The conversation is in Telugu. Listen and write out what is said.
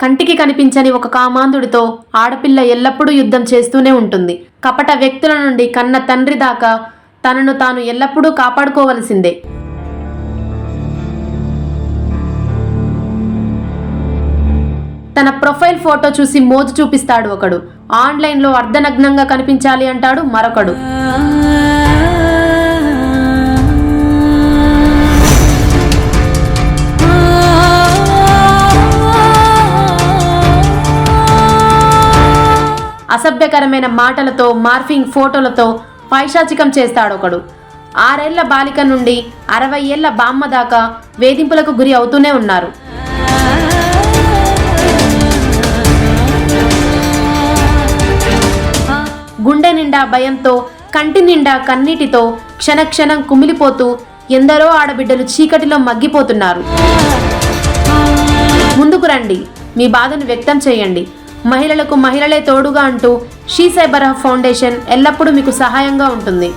కంటికి కనిపించని ఒక కామాంధుడితో ఆడపిల్ల ఎల్లప్పుడూ యుద్ధం చేస్తూనే ఉంటుంది. కపట వ్యక్తుల నుండి కన్న తండ్రి దాకా తనను తాను ఎల్లప్పుడూ కాపాడుకోవలసిందే. తన ప్రొఫైల్ ఫోటో చూసి మోజు చూపిస్తాడు ఒకడు. ఆన్లైన్లో అర్ధనగ్నంగా కనిపించాలి అంటాడు మరొకడు. అసభ్యకరమైన మాటలతో మార్ఫింగ్ ఫోటోలతో పైశాచికం చేస్తాడొకడు. ఆరేళ్ళ బాలిక నుండి అరవై ఏళ్ళ బామ్మ దాకా వేధింపులకు గురి అవుతూనే ఉన్నారు. గుండె నిండా భయంతో కంటి నిండా కన్నీటితో క్షణక్షణం కుమిలిపోతూ ఎందరో ఆడబిడ్డలు చీకటిలో మగ్గిపోతున్నారు. ముందుకు రండి. మీ బాధను వ్యక్తం చేయండి. మహిళలకు మహిళలే తోడుగా అంటూ షీ సైబర్ ఫౌండేషన్ ఎల్లప్పుడూ మీకు సహాయంగా ఉంటుంది.